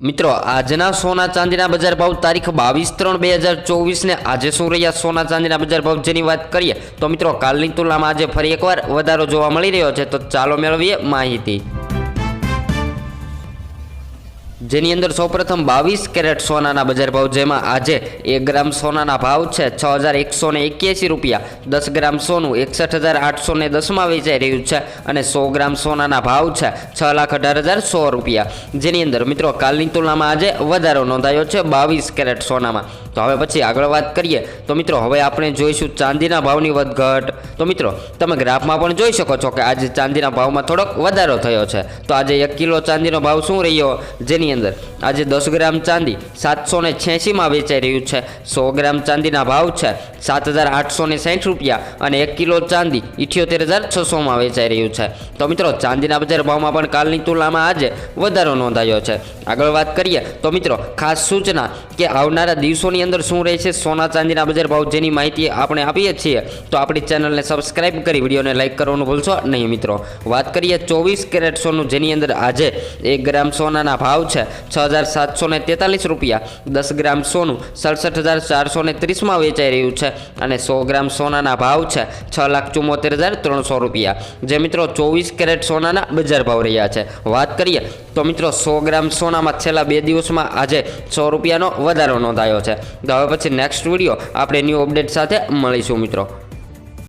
મિત્રો, આજના સોના ચાંદીના બજાર ભાવ તારીખ બાવીસ ત્રણ બે હજાર ચોવીસને આજે શું રહ્યા સોના ચાંદીના બજાર ભાવ જેની વાત કરીએ, તો મિત્રો, કાલની તુલનામાં આજે ફરી એકવાર વધારો જોવા મળી રહ્યો છે, તો ચાલો મેળવીએ માહિતી. જેની અંદર સૌપ્રથમ બાવીસ કેરેટ સોનાના બજાર ભાવ જેમાં આજે એક ગ્રામ સોનાના ભાવ છે છ હજાર એકસો ને એક્યાસી રૂપિયા. દસ ગ્રામ સોનું એકસઠ હજાર આઠસો ને દસમાં વેચાઈ રહ્યું છે અને સો ગ્રામ સોનાના ભાવ છે છ લાખ અઢાર હજાર સો રૂપિયા. જેની અંદર મિત્રો કાલની તુલનામાં આજે વધારો નોંધાયો છે બાવીસ કેરેટ સોનામાં. તો હવે પછી આગળ વાત કરીએ. તો મિત્રો, હવે આપણે જોઈશું ચાંદીના ભાવની વધઘટ. તો મિત્રો, તમે ગ્રાફમાં પણ જોઈ શકો છો કે આજે ચાંદીના ભાવમાં થોડોક વધારો થયો છે. તો આજે એક કિલો ચાંદીનો ભાવ શું રહ્યો? જેની અંદર આજે દસ ગ્રામ ચાંદી સાતસો ને છ્યાસીમાં વેચાઈ રહ્યું છે. સો ગ્રામ ચાંદીના ભાવ છે સાત હજાર આઠસો ને સાઠ રૂપિયા અને એક કિલો ચાંદી ઇઠ્યોતેર હજાર છસોમાં વેચાઈ રહ્યું છે. તો મિત્રો, ચાંદીના બજાર ભાવમાં પણ કાલની તુલનામાં આજે વધારો નોંધાયો છે. આગળ વાત કરીએ. તો મિત્રો, ખાસ સૂચના કે આવનારા દિવસોની અંદર શું રહેશે સોના ચાંદીના બજાર ભાવ જેની માહિતી આપણે આપીએ છીએ, તો આપણી ચેનલને સબસ્ક્રાઇબ કરી, વિડીયોને લાઇક કરવાનું ભૂલશો નહીં મિત્રો. વાત કરીએ ચોવીસ કેરેટ સોનું, જેની અંદર આજે એક ગ્રામ સોનાના ભાવ છે, છ હજાર સાતસો તેતાલીસ રૂપિયા. દસ ગ્રામ સોનું, સડસઠ હજાર ચારસો ને ત્રીસમાં વેચાઈ રહ્યું છે અને સો ગ્રામ સોનાના ભાવ છે, છ લાખ ચુમ્મોતેર હજાર ત્રણસો રૂપિયા. જે મિત્રો ચોવીસ કેરેટ સોનાના બજાર ભાવ રહ્યા છે. વાત કરીએ તો મિત્રો સો ગ્રામ સોનામાં છેલ્લા બે દિવસમાં આજે સો રૂપિયાનો વધારો નોંધાયો છે. તો હવે પછી નેક્સ્ટ વીડિયો આપણે ન્યૂ અપડેટ સાથે મળીશું મિત્રો.